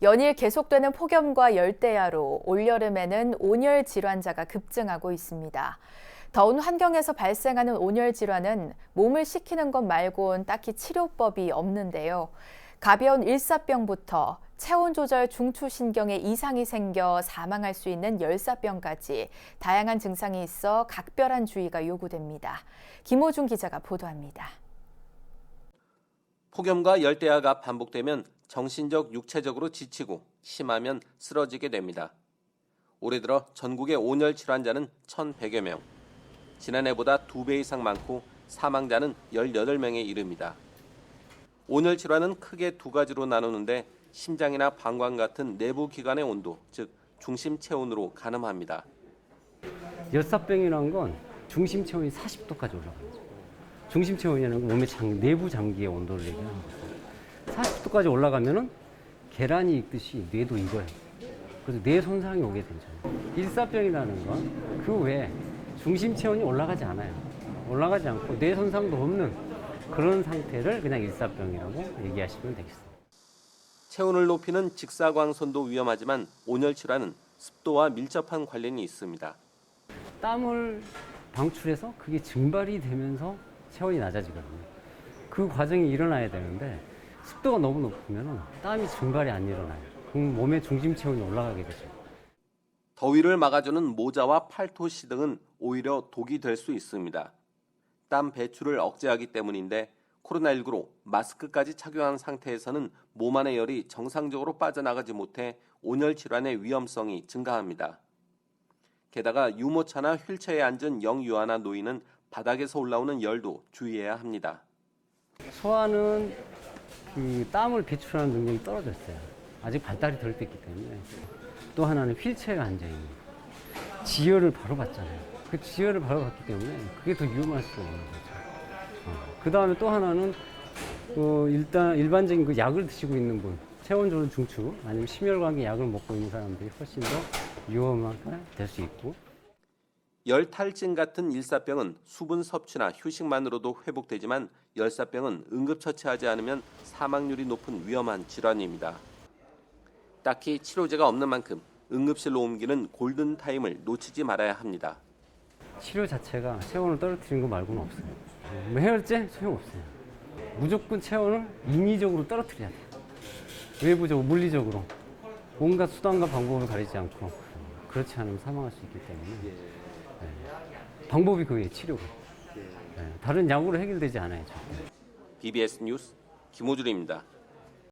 연일 계속되는 폭염과 열대야로 올여름에는 온열 질환자가 급증하고 있습니다. 더운 환경에서 발생하는 온열 질환은 몸을 식히는 것 말곤 딱히 치료법이 없는데요. 가벼운 일사병부터 체온 조절 중추신경에 이상이 생겨 사망할 수 있는 열사병까지 다양한 증상이 있어 각별한 주의가 요구됩니다. 김호중 기자가 보도합니다. 폭염과 열대야가 반복되면 정신적, 육체적으로 지치고 심하면 쓰러지게 됩니다. 올해 들어 전국의 온열 질환자는 1,100여 명. 지난해보다 2배 이상 많고 사망자는 18명에 이릅니다. 온열 질환은 크게 두 가지로 나누는데 심장이나 방광 같은 내부 기관의 온도, 즉 중심 체온으로 가늠합니다. 열사병이라는 건 중심 체온이 40도까지 올라가는 거죠. 중심 체온이라는 건 몸의 장, 내부 장기의 온도를 얘기하는 거죠. 40도까지 올라가면은 계란이 익듯이 뇌도 익어요. 그래서 뇌 손상이 오게 되죠. 일사병이라는 건 그 외에 중심 체온이 올라가지 않아요. 올라가지 않고 뇌 손상도 없는 그런 상태를 그냥 일사병이라고 얘기하시면 되겠습니다. 체온을 높이는 직사광선도 위험하지만 온열 질환은 습도와 밀접한 관련이 있습니다. 땀을 방출해서 그게 증발이 되면서 체온이 낮아지거든요. 그 과정이 일어나야 되는데 습도가 너무 높으면 땀이 증발이 안 일어나요. 그럼 몸의 중심 체온이 올라가게 되죠. 더위를 막아주는 모자와 팔토시 등은 오히려 독이 될 수 있습니다. 땀 배출을 억제하기 때문인데 코로나19로 마스크까지 착용한 상태에서는 몸 안의 열이 정상적으로 빠져나가지 못해 온열 질환의 위험성이 증가합니다. 게다가 유모차나 휠체어에 앉은 영유아나 노인은 바닥에서 올라오는 열도 주의해야 합니다. 소아는 그 땀을 배출하는 능력이 떨어졌어요. 아직 발달이 덜 됐기 때문에. 또 하나는 휠체어에 앉아있는 지혈을 바로 받잖아요. 그 지혈을 바로 받기 때문에 그게 더 위험할 수 있는 거죠. 그 다음에 또 하나는 어, 일단 일반적인 그 약을 드시고 있는 분, 체온 조절 중추 아니면 심혈관계 약을 먹고 있는 사람들이 훨씬 더 위험하게 될 수 있고 열탈진 같은 일사병은 수분 섭취나 휴식만으로도 회복되지만 열사병은 응급처치하지 않으면 사망률이 높은 위험한 질환입니다. 딱히 치료제가 없는 만큼 응급실로 옮기는 골든 타임을 놓치지 말아야 합니다. 치료 자체가 체온을 떨어뜨리는 거 말고는 없어요. 어, 뭐 해열제 소용없어요. 무조건 체온을 인위적으로 떨어뜨려야 돼요. 외부적으로, 물리적으로. 온갖 수단과 방법을 가리지 않고 그렇지 않으면 사망할 수 있기 때문에 네. 방법이 그거예요, 치료가. 네. 다른 약으로 해결되지 않아요. 절대. BBS 뉴스 김호준입니다.